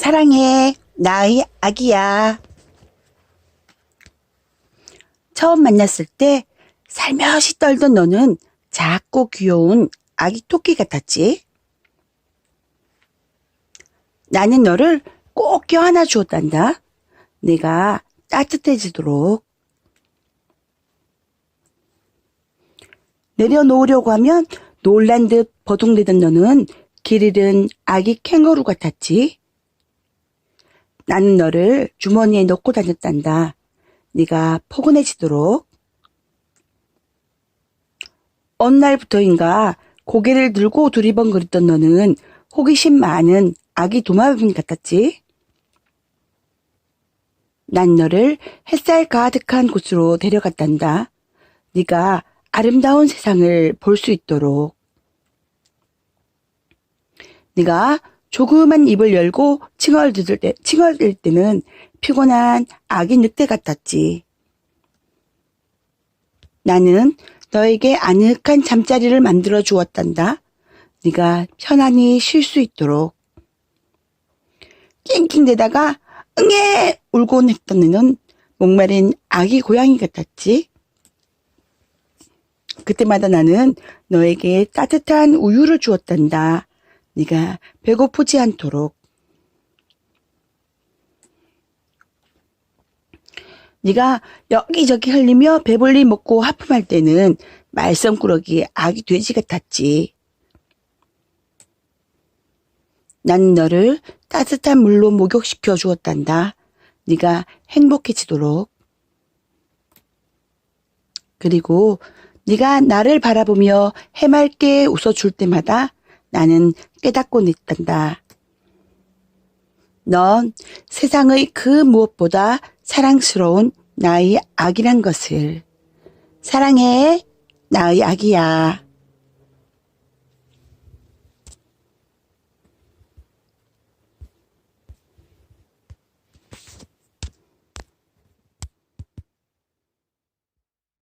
사랑해, 나의 아기야. 처음 만났을 때 살며시 떨던 너는 작고 귀여운 아기 토끼 같았지? 나는 너를 꼭 껴안아 주었단다. 내가 따뜻해지도록. 내려놓으려고 하면 놀란 듯 버둥대던 너는 길 잃은 아기 캥거루 같았지. 나는 너를 주머니에 넣고 다녔단다. 네가 포근해지도록. 어느 날부터인가 고개를 들고 두리번거리던 너는 호기심 많은 아기 도마뱀 같았지. 난 너를 햇살 가득한 곳으로 데려갔단다. 네가 아름다운 세상을 볼 수 있도록. 네가 조그만 입을 열고 칭얼댈 때, 칭얼댈 때는 피곤한 아기 늑대 같았지. 나는 너에게 아늑한 잠자리를 만들어 주었단다. 네가 편안히 쉴 수 있도록. 낑낑대다가 응애 울곤 했던 너는 목마른 아기 고양이 같았지. 그때마다 나는 너에게 따뜻한 우유를 주었단다. 네가 배고프지 않도록. 네가 여기저기 흘리며 배불리 먹고 하품할 때는 말썽꾸러기 아기 돼지 같았지. 난 너를 따뜻한 물로 목욕시켜 주었단다. 네가 행복해지도록. 그리고 네가 나를 바라보며 해맑게 웃어줄 때마다 나는 깨닫곤 있단다. 넌 세상의 그 무엇보다 사랑스러운 나의 아기란 것을. 사랑해, 나의 아기야.